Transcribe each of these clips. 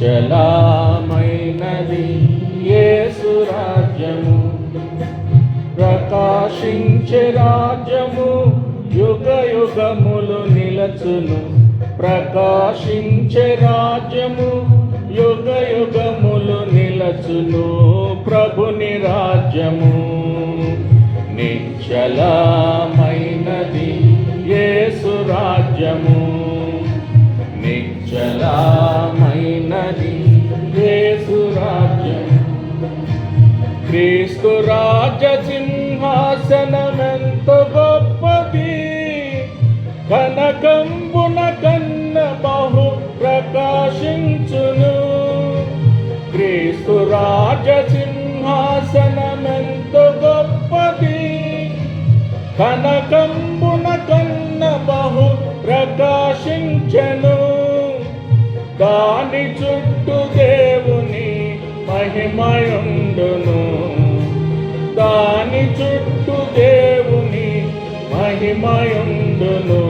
నిశ్చలమైనది యేసు రాజ్యము. ప్రకాశించే రాజ్యము యుగ యుగములు నిలచును. ప్రకాశించే రాజ్యము యుగ యుగములు నిలచును. ప్రభుని రాజ్యము నిశ్చలమైనది యేసు రాజ్యము. నిశ్చలా క్రీస్తు రాజ సింహాసనమెంత గొప్పది. కనకంబున కన్న బహు ప్రకాశించును. క్రీస్తు రాజ సింహాసనమెంత గొప్పది. కనకంబున కన్న బహు ప్రకాశించను. దాని చుట్టూ దే మహిమయుండును. దాని చుట్టూ దేవుని మహిమయుండును.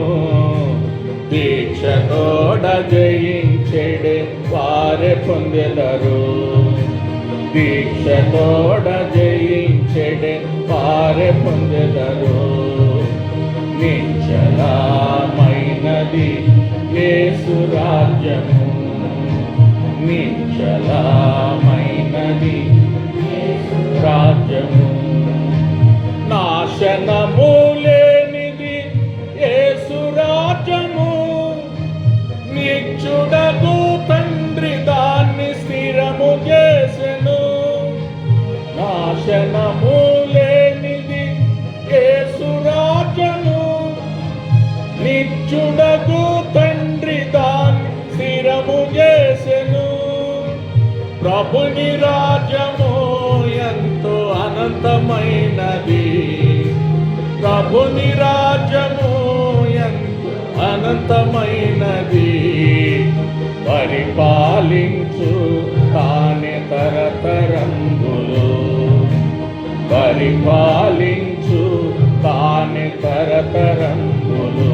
దీక్షతోడ జయించెడే వారే పొందెదరు. దీక్షతోడ జయించెడే వారే పొందెదరు. నిశ్చలమైనది యేసు రాజ్యము. నిశ్చలమైనది నాశనము లేనిది యేసు నిచ్చుడగు తండ్రి దాన్ని స్థిరము చేసెను. నాశనములేనిది లేనిది యేసు నిచ్చుడగు తండ్రి దాన్ని స్థిరము చేసెను. ప్రభుని రాజ్యము ఎంతో అనంతమైనది. ప్రభుని రాజ్యము అనంతమైనది. పరిపాలించు తానే తరతరంగులు పరిపాలించు తానే తరతరంగులు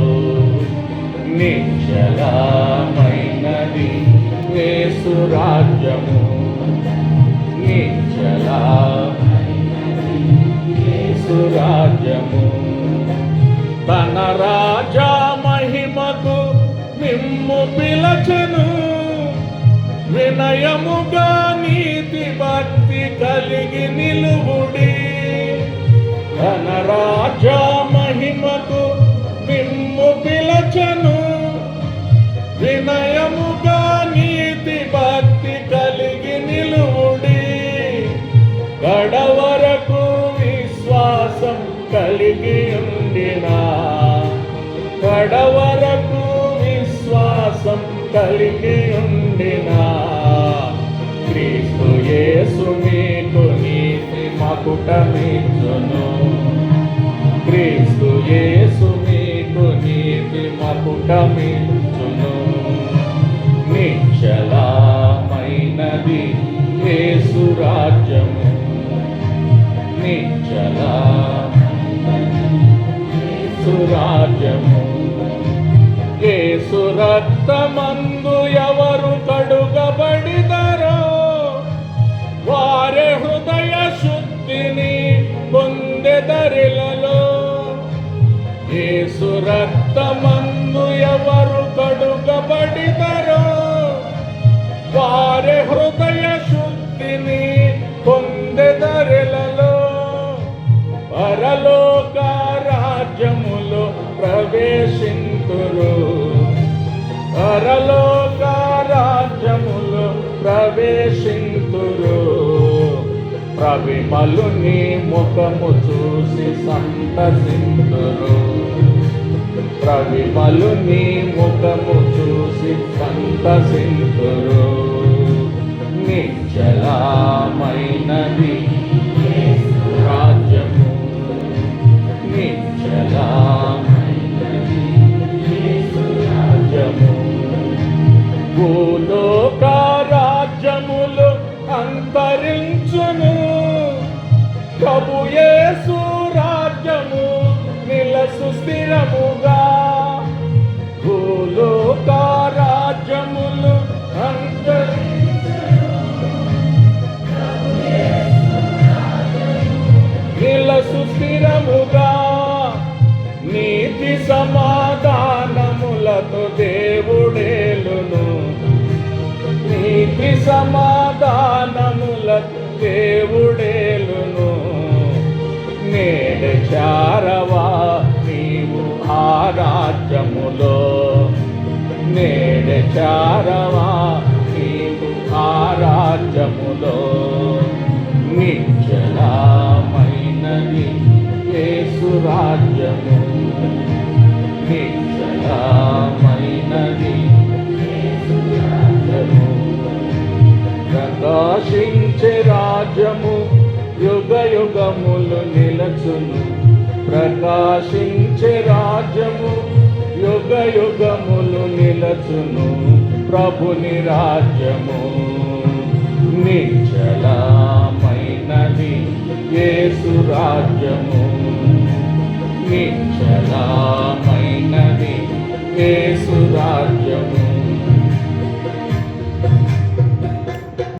నిశ్చలమైనది వేసు రాజ్యము. నిశ్చలమైనది వేసు రాజ్యము. తన రాజా మహిమకు మిమ్ము పిలచను. వినయముగా నీతి భక్తి కలిగి నిలువుడి. తన రాజా ఉండినా కడవరకు విశ్వాసం కలిగి ఉండినా. క్రీస్తు యేసు మీకు నీతి మకుటమిచ్చును. క్రీస్తు యేసు మీకు నీతి మకుటమిచ్చును. నిశ్చలమైనది యేసు రాజ్యము. నిశ్చలమైనది రాజ్యము యేసు రక్తమందు ఎవరు కడుగబడిదరో వారి హృదయ శుద్ధిని పొందెదరిలలో. యేసు రక్తమందు ఎవరు పరలోక రాజ్యములు ప్రవేశింతురు ప్రవిమలుని ముఖము చూసి సంతసింతురు. ప్రవిమలుని ముఖము చూసి సంతసింతురు. నిశ్చలమైనది భూలోక రాజ్యములు అంతరించును ప్రభుయేసు రాజ్యము నిలసు స్థిరముగా. భూలోక రాజ్యములు నిలసు స్థిరముగా. నీతి సమాధానములతో దేవు సమాధానములకు దేవుడేలును. నేడు చారవా నీవు ఆ రాజ్యములో. నేడు చారవా ప్రకాశించే రాజ్యము యుగ యుగములు నిలచును. ప్రకాశించే రాజ్యము యుగ యుగములు నిలచును. ప్రభుని రాజ్యము నిశ్చలమైనది యేసు రాజ్యము. నిశ్చలమైనది యేసు రాజ్యము.